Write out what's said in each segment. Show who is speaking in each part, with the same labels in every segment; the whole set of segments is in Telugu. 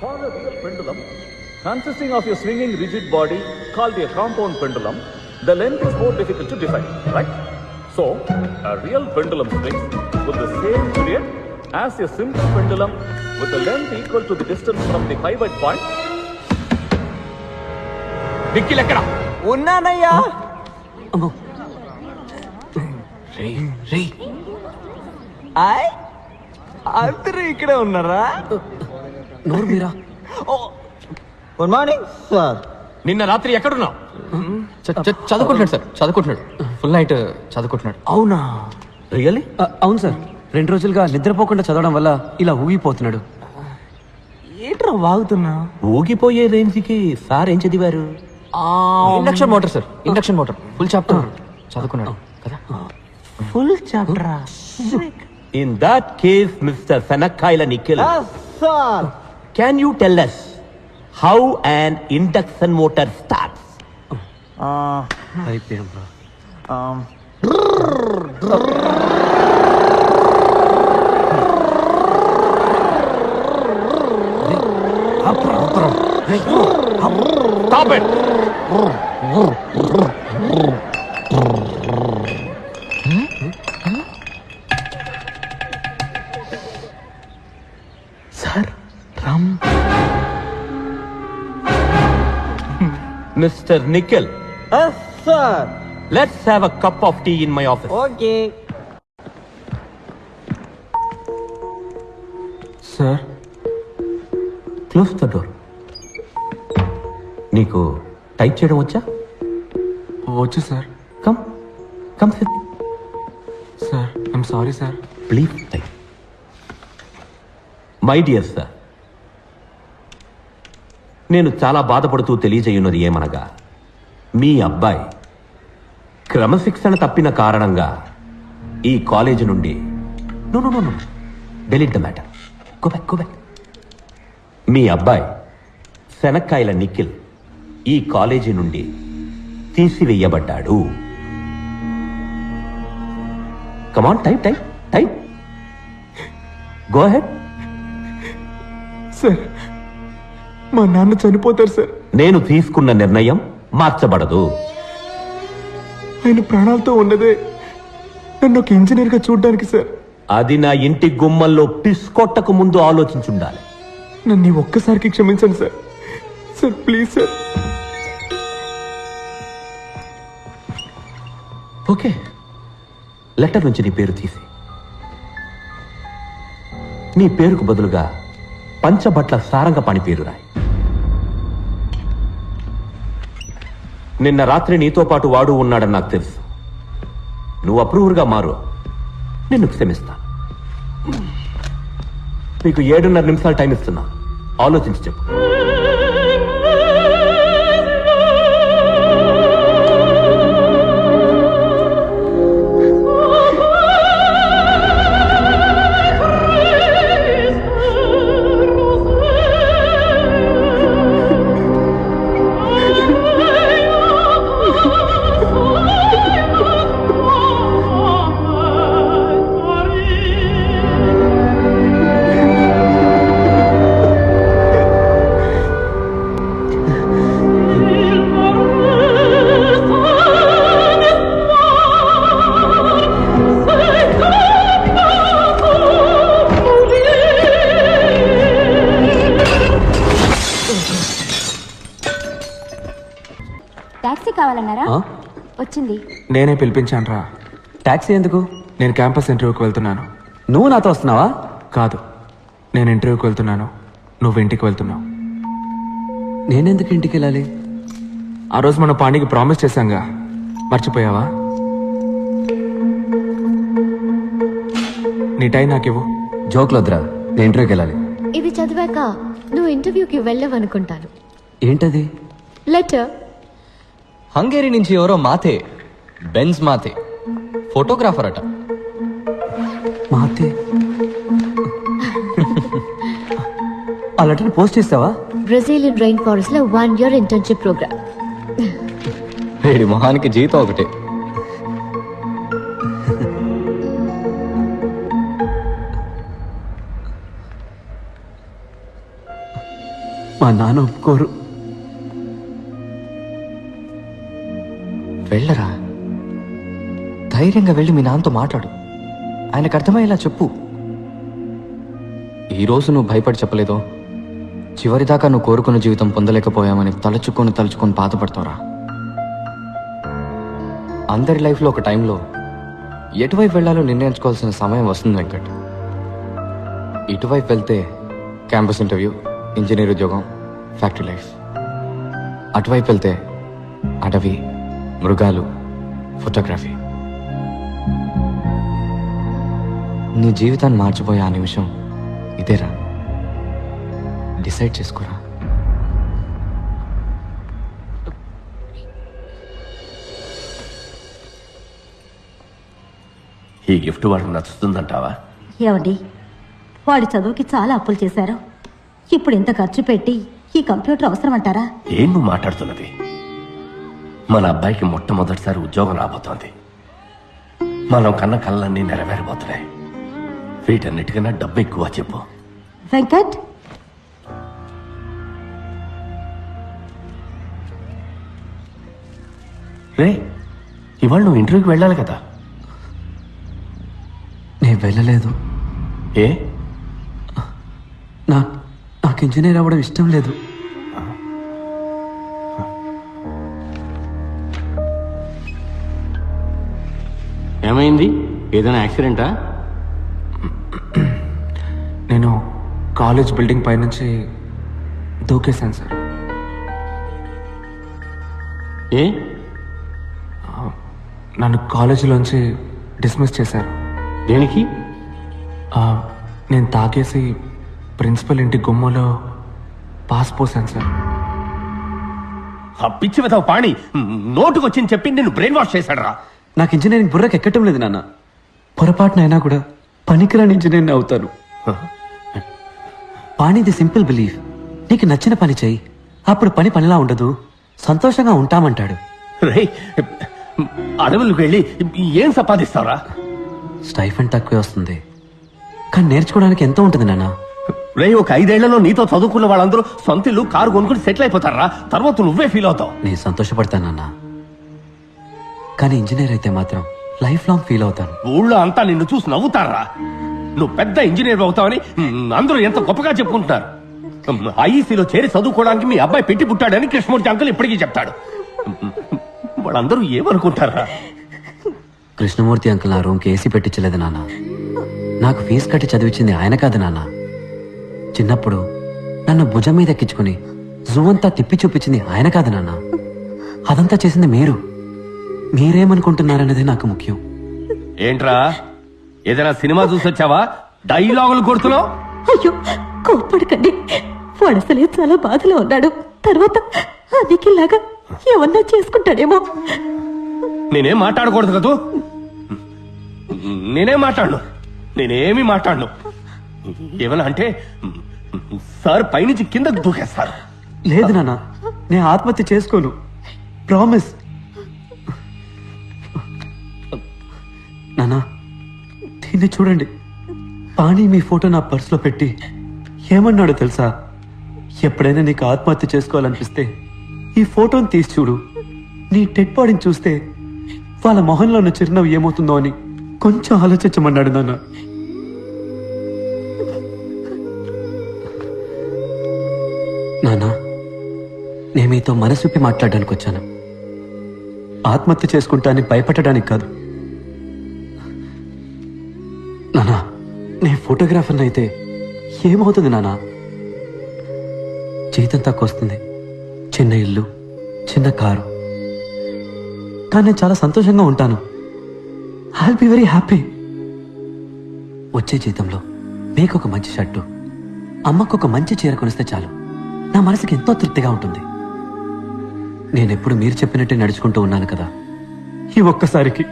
Speaker 1: for a real pendulum, consisting of a swinging rigid body called a compound pendulum, the length is more difficult to define, right? So, a real pendulum swings with the same period as a simple pendulum with a length equal to the distance from the pivot point
Speaker 2: డిక్కీలు ఎక్కడ
Speaker 3: ఉన్నానయ్యా
Speaker 2: రే రే
Speaker 3: ఆయ్ అందరూ ఇక్కడే ఉన్నారా
Speaker 2: నోరు మీరా?
Speaker 3: Good morning sir.
Speaker 2: నిన్న రాత్రి ఎక్కడున్నావు? చదువుకుంటున్నాడు సార్. చదువుకుంటున్నాడు. ఫుల్ నైట్ చదువుకుంటున్నాడు.
Speaker 3: అవునా?
Speaker 2: రియల్లీ
Speaker 4: అవును సార్. రెండు రోజులుగా నిద్రపోకుండా చదవడం వల్ల ఇలా ఊగిపోతున్నాడు.
Speaker 3: ఏంట్రా వాగుతున్నా?
Speaker 5: ఊగిపోయే రేంజ్కి సార్ ఏం చదివారు?
Speaker 2: Induction motor sir. Induction motor. Full chapter. చదువుకున్నాడు. కదా?
Speaker 3: Full చాప్టరా?
Speaker 5: In that case mister Shanakkayala Nikhil.
Speaker 3: Sir.
Speaker 5: Can you tell us how an induction motor starts?
Speaker 4: Uh, um,
Speaker 2: Stop it!
Speaker 5: Mister Nikhil
Speaker 3: sir
Speaker 5: let's have a cup of tea in my office
Speaker 3: okay sir
Speaker 5: close the door నీకు టైప్ చేయడం వచ్చా?
Speaker 3: వచ్చు sir
Speaker 5: come come sit
Speaker 3: sir I'm sorry sir
Speaker 5: please type my dear sir నేను చాలా బాధపడుతూ తెలియజేయున్నది ఏమనగా మీ అబ్బాయి క్రమశిక్షణ తప్పిన కారణంగా ఈ కాలేజీ నుండి no no no delete the matter. Go back go back మీ అబ్బాయి శనక్కాయల నిఖిల్ ఈ కాలేజీ నుండి తీసివేయబడ్డాడు. Come on type type type go ahead
Speaker 3: sir మా నాన్న చనిపోతారు సార్.
Speaker 5: నేను తీసుకున్న నిర్ణయం మార్చబడదు.
Speaker 3: ఆయన ప్రాణాలతో ఉన్నదే. నన్ను ఒక ఇంజనీర్గా చూడడానికి సార్.
Speaker 5: అది నా ఇంటి గుమ్మల్లో పిస్కొట్టకు ముందు ఆలోచించుండాలి.
Speaker 3: నన్ను ఒక్కసారికి క్షమించండి sir. Sir please sir.
Speaker 5: Okay. Letter నుంచి నీ పేరు తీసి. నీ పేరుకు బదులుగా పంచబట్ల సారంగపాణి పేరు రాయి. నిన్న రాత్రి నీతో పాటు వాడు ఉన్నాడని నాకు తెలుసు. నువ్వు అప్రూవర్గా మారు. నిన్ను క్షమిస్తా. మీకు ఏడున్నర నిమిషాలు టైం ఇస్తున్నా. ఆలోచించి చెప్పు.
Speaker 6: వచ్చింది.
Speaker 3: నేనే పిలిపించాను రా
Speaker 4: టాక్సీ ఎందుకు?
Speaker 3: నేను క్యాంపస్ ఇంటర్వ్యూకి వెళ్తున్నాను.
Speaker 4: నువ్వు నాతో వస్తున్నావా?
Speaker 3: కాదు. నేను ఇంటర్వ్యూకి వెళ్తున్నాను. నువ్వు ఇంటికి వెళ్తున్నావు.
Speaker 4: నేనెందుకు ఇంటికి వెళ్ళాలి?
Speaker 3: ఆ రోజు మన పాండికి ప్రామిస్ చేశాంగా. మర్చిపోయావా? నీ టైం నాకివ్వు
Speaker 4: జోక్లు వద్దురా నేను ఇంటర్వ్యూకి వెళ్ళాలి.
Speaker 6: ఇది చదివాక నువ్వు ఇంటర్వ్యూకి వెళ్ళవనుకుంటాను.
Speaker 4: ఏంటది?
Speaker 6: లెటర్.
Speaker 7: హంగేరి నుంచి ఎవరో మాతే బెన్స్ మాతే ఫోటోగ్రాఫర్ అట.
Speaker 4: మాతే? ఆ లెటర్ పోస్ట్ చేస్తావా?
Speaker 6: బ్రెజిలియన్ రైన్ ఫారెస్ట్లో వన్ ఇయర్ ఇంటర్న్షిప్ ప్రోగ్రామ్.
Speaker 7: వీడి మొహానికి జీతం ఒకటి.
Speaker 4: మా నాన్న ఒప్పుకోరు.
Speaker 7: వెళ్ళరా? ధైర్యంగా వెళ్ళి మీ నాన్నతో మాట్లాడు. ఆయనకు అర్థమయ్యేలా చెప్పు. ఈరోజు నువ్వు భయపడి చెప్పలేదో? చివరిదాకా నువ్వు కోరుకున్న జీవితం పొందలేకపోయామని తలుచుకొని తలుచుకొని బాధపడతావురా. అందరి లైఫ్లో ఒక టైంలో ఎటువైపు వెళ్ళాలో నిర్ణయించుకోవాల్సిన సమయం వస్తుంది వెంకట్. ఇటువైపు వెళ్తే క్యాంపస్ ఇంటర్వ్యూ ఇంజనీర్ ఉద్యోగం ఫ్యాక్టరీ లైఫ్. అటువైపు వెళ్తే అటవీ మృగాలు ఫోటోగ్రఫీ. నీ జీవితాన్ని మార్చిపోయే ఆ నిమిషం ఇదేరా. డిసైడ్ చేసుకోరా.
Speaker 5: ఈ గిఫ్ట్ వాడికి నచ్చుతుందంటావా?
Speaker 8: ఏమండి? వాడి చదువుకి చాలా అప్పులు చేశారు. ఇప్పుడు ఇంత ఖర్చు పెట్టి ఈ కంప్యూటర్ అవసరం అంటారా
Speaker 5: ఏం నువ్వు మాట్లాడుతున్నది? మన అబ్బాయికి మొట్టమొదటిసారి ఉద్యోగం రాబోతోంది. మనం కన్న కళ్ళన్నీ నెరవేరబోతున్నాయి. వీటన్నిటికన్నా డబ్బు ఎక్కువ చెప్పు.
Speaker 8: వెంకట్?
Speaker 5: రే ఇవాళ నువ్వు ఇంటర్వ్యూకి వెళ్ళాలి కదా?
Speaker 4: నేను వెళ్ళలేదు.
Speaker 5: ఏ?
Speaker 4: నా నాకు ఇంజనీర్ అవ్వడం ఇష్టం లేదు.
Speaker 5: ఏమైంది? ఏదైనా యాక్సిడెంటా?
Speaker 3: నేను కాలేజ్ బిల్డింగ్ పైనుంచి దూకేశాను సార్.
Speaker 5: ఏ?
Speaker 3: నన్ను కాలేజీలోంచి డిస్మిస్ చేశారు.
Speaker 5: దేనికి?
Speaker 3: ఆ, నేను తాగేసి ప్రిన్సిపల్ ఇంటి గుమ్మలో పాస్ పోసాను సార్.
Speaker 5: ఆ పిచ్చి విధవ పాణి నోటుకు వచ్చింది చెప్పి నిన్ను బ్రెయిన్ వాష్ చేశాడరా.
Speaker 4: నాకు ఇంజనీరింగ్ బుర్రకు ఎక్కటం లేదు నాన్న. పొరపాటునైనా కూడా పనికిరాని ఇంజనీర్ని అవుతాను. పాణిది సింపుల్ బిలీఫ్. నీకు నచ్చిన పని చెయ్యి అప్పుడు పని పనిలా ఉండదు. సంతోషంగా ఉంటామంటాడు.
Speaker 5: రే అడవులకు వెళ్ళి ఏం సంపాదిస్తావురా?
Speaker 4: స్టైఫండ్ తక్కువే వస్తుంది. కానీ నేర్చుకోవడానికి ఎంతో ఉంటుంది నాన్న.
Speaker 5: రే ఒక ఐదేళ్ళలో నీతో చదువుకున్న వాళ్ళందరూ సొంత ఇల్లు కారు కొనుక్కుని సెటిల్ అయిపోతారా? తర్వాత నువ్వే ఫీల్ అవుతావు.
Speaker 4: నేను సంతోషపడతానన్నా కానీ ఇంజనీర్ అయితే మాత్రం లైఫ్ లాంగ్ ఫీల్ అవుతాను.
Speaker 5: ఊళ్ళో అంతా నిన్ను చూసి నవ్వుతారా? నువ్వు పెద్ద ఇంజనీర్ అవుతావని మ్, అందరూ ఎంత గొప్పగా చెప్పుకుంటున్నారు. ఐఈసీలో చేరి చదువుకోవడానికి మీ అబ్బాయి పెట్టి పుట్టాడని కృష్ణమూర్తి అంకుల్ ఇప్పటికీ చెప్తాడు. వాళ్ళందరూ ఏమనుకుంటారా?
Speaker 4: కృష్ణమూర్తి అంకుల్ నా రూమ్కి ఏసీ పెట్టించలేదు నాన్న. నాకు ఫీజు కట్టి చదివించింది ఆయన కాదు నాన్న. చిన్నప్పుడు నన్ను భుజం మీద ఎక్కించుకుని జూ అంతా తిప్పి చూపించింది ఆయన కాదు నాన్న. అదంతా చేసింది మీరు. మీరేమనుకుంటున్నారనేది నాకు ముఖ్యం.
Speaker 5: ఏంట్రా? ఏదైనా సినిమా చూసి వచ్చావా డైలాగులు కొడుతున్నావు?
Speaker 8: అయ్యో కోప్పడకండి. వాడు అసలే చాలా బాధలో ఉన్నాడు. తర్వాత అదికిలాగా ఏమన్నా చేసుకుంటాడేమో.
Speaker 5: నేనేం మాట్లాడకూడదు కదూ నేనేం మాట్లాడను? నేనేమి మాట్లాడను? ఏమన్నా అంటే సార్ పైనుంచి కిందకు దూకేస్తారు.
Speaker 4: లేదు నాన్న నేను ఆత్మహత్య చేసుకోను. ప్రామిస్ నానా దీన్ని చూడండి. పాణి మీ ఫోటో నా పర్సులో పెట్టి ఏమన్నాడో తెలుసా? ఎప్పుడైనా నీకు ఆత్మహత్య చేసుకోవాలనిపిస్తే ఈ ఫోటోని తీసి చూడు. నీ డెడ్ బాడీని చూస్తే వాళ్ళ మొహంలో ఉన్న చిరునవ్వు ఏమవుతుందో అని కొంచెం ఆలోచించమన్నాడు నాన్న నానా నేను మీతో మనసుపి మాట్లాడడానికి వచ్చాను ఆత్మహత్య చేసుకుంటా అని కాదు. నానా నేను ఫోటోగ్రాఫర్ని అయితే ఏమవుతుంది నానా? జీతం తక్కువ వస్తుంది. చిన్న ఇల్లు చిన్న కారు. కానీ నేను చాలా సంతోషంగా ఉంటాను. ఐ బి వెరీ హ్యాపీ వచ్చే జీతంలో మీకు ఒక మంచి షర్టు అమ్మకు ఒక మంచి చీర కొనిస్తే చాలు. నా మనసుకి ఎంతో తృప్తిగా ఉంటుంది. నేనెప్పుడు మీరు చెప్పినట్టే నడుచుకుంటూ ఉన్నాను కదా. ఈ ఒక్కసారికి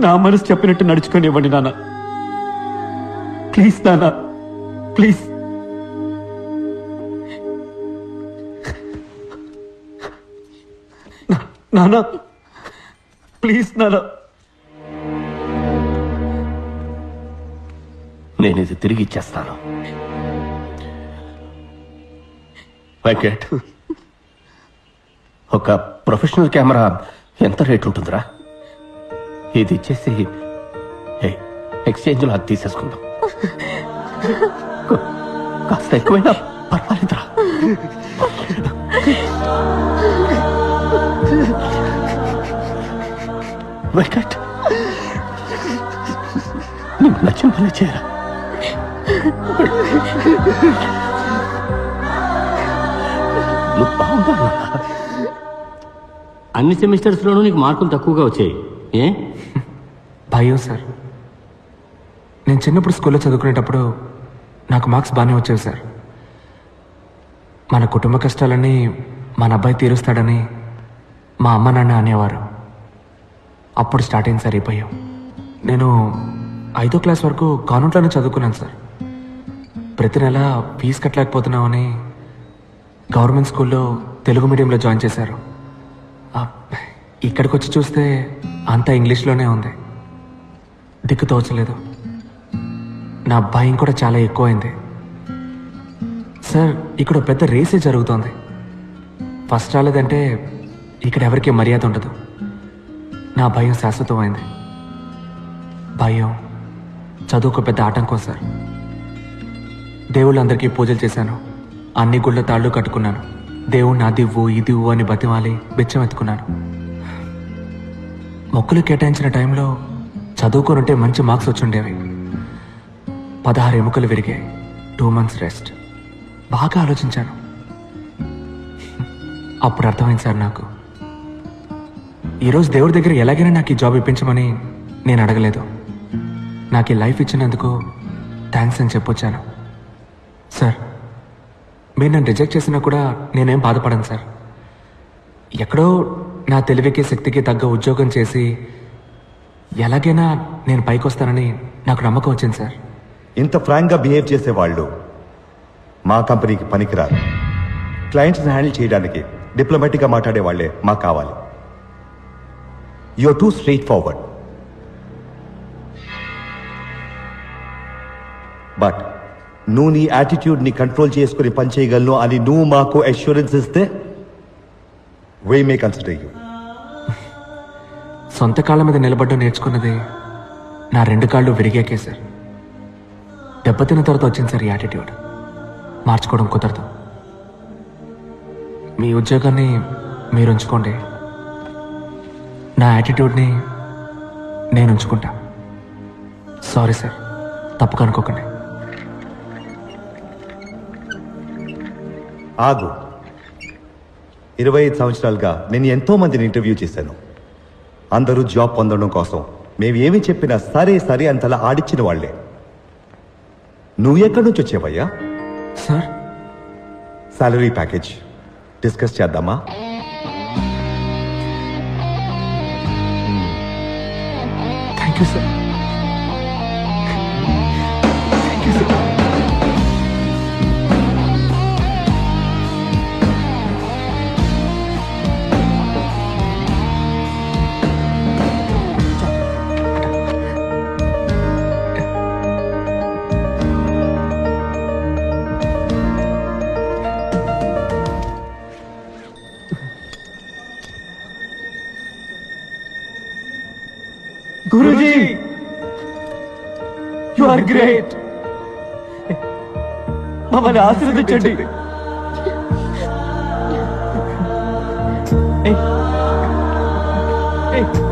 Speaker 4: నా మనసు చెప్పినట్టు నడుచుకొని ఇవ్వండి నాన్న ప్లీజ్ నాన్న ప్లీజ్. నా- నాన్న ప్లీజ్ నాన్న.
Speaker 5: నేను ఇది తిరిగి ఇచ్చేస్తాను.
Speaker 9: వెంకట్ ఒక ప్రొఫెషనల్ కెమెరా ఎంత రేట్ ఉంటుందిరా? ఇది ఇచ్చేసి ఎక్స్చేంజ్లో అది తీసేసుకుందాం. కాస్త ఎక్కువైనా పర్వాలేదురా. వెంకట్ నీకు నచ్చిన పని చేయరా. నువ్వు బాగున్నా
Speaker 10: అన్ని సెమిస్టర్స్లోనూ నీకు మార్కులు తక్కువగా వచ్చాయి. ఏ?
Speaker 3: భయం సార్. నేను చిన్నప్పుడు స్కూల్లో చదువుకునేటప్పుడు నాకు మార్క్స్ బాగానే వచ్చేవి సార్. మన కుటుంబ కష్టాలన్నీ మన అబ్బాయి తీరుస్తాడని మా అమ్మ నాన్న అనేవారు. అప్పుడు స్టార్ట్ అయింది సార్ ఈ భయం. నేను ఐదో క్లాస్ వరకు కాన్వెంట్లోనే చదువుకున్నాను సార్. ప్రతి నెల ఫీజు కట్టలేకపోతున్నామని గవర్నమెంట్ స్కూల్లో తెలుగు మీడియంలో జాయిన్ చేశారు. ఇక్కడికి వచ్చి చూస్తే అంతా ఇంగ్లీష్లోనే ఉంది. దిక్కు తోచలేదు. నా భయం కూడా చాలా ఎక్కువైంది. సార్ ఇక్కడ ఒక పెద్ద రేసే జరుగుతోంది. ఫస్ట్ రాలేదంటే ఇక్కడ ఎవరికి మర్యాద ఉండదు. నా భయం శాశ్వతమైంది. భయం చదువుకు పెద్ద ఆటంకం సార్. దేవుళ్ళందరికీ పూజలు చేశాను. అన్ని గుళ్ళ తాళ్ళు కట్టుకున్నాను. దేవుడు నా దివ్వు ఇదివ్వు అని బతిమాలి బిచ్చం ఎత్తుకున్నాను. మొక్కులు కేటాయించిన టైంలో చదువుకోనుంటే మంచి మార్క్స్ వచ్చుండేవి. పదహారు ఎముకలు విరిగాయి టూ మంత్స్ రెస్ట్. బాగా ఆలోచించాను. అప్పుడు అర్థమైంది సార్ నాకు. ఈరోజు దేవుడి దగ్గర ఎలాగైనా నాకు ఈ జాబ్ ఇప్పించమని నేను అడగలేదు. నాకు ఈ లైఫ్ ఇచ్చినందుకు థ్యాంక్స్ అని చెప్పొచ్చాను. సార్ మీరు నన్ను రిజెక్ట్ చేసినా కూడా నేనేం బాధపడను సార్. ఎక్కడో నా తెలివికి శక్తికి తగ్గ ఉద్యోగం చేసి ఎలాగైనా నేను పైకి వస్తానని నాకు నమ్మకం వచ్చింది సార్.
Speaker 11: ఇంత ఫ్రాంక్గా బిహేవ్ చేసే వాళ్ళు మా కంపెనీకి పనికిరారు. క్లయింట్స్ని హ్యాండిల్ చేయడానికి డిప్లొమాటిక్గా మాట్లాడే వాళ్ళే మాకు కావాలి. You're too straight forward but నువ్వు నీ యాటిట్యూడ్ని కంట్రోల్ చేసుకుని పనిచేయగలను అని నువ్వు మాకు అష్యూరెన్స్ ఇస్తే వే మే కన్సిడర్ యూ
Speaker 3: సొంత కాళ్ళ మీద నిలబడ్డం నేర్చుకున్నది నా రెండు కాళ్ళు విరిగాకే సార్ దెబ్బతిన్న తర్వాత వచ్చింది సార్ ఈ యాటిట్యూడ్ మార్చుకోవడం కుదరదు. మీ ఉద్యోగాన్ని మీరు ఉంచుకోండి. నా యాటిట్యూడ్ని నేను ఉంచుకుంటా. సారీ సార్ తప్పుగా అనుకోకండి.
Speaker 11: ఆగు. ఇరవై ఐదు సంవత్సరాలుగా నేను ఎంతో మందిని ఇంటర్వ్యూ చేశాను. అందరూ జాబ్ పొందడం కోసం. మేము ఏమి చెప్పినా సరే సరే అంతలా ఆడిచ్చిన వాళ్ళే నువ్వు ఎక్కడి నుంచి వచ్చావయ్యా
Speaker 3: సార్.
Speaker 11: సాలరీ ప్యాకేజ్ డిస్కస్ చేద్దామా?
Speaker 3: Thank you sir great Mamman ആശ്രദിച്ചിട്ടുണ്ട് Hey! Hey!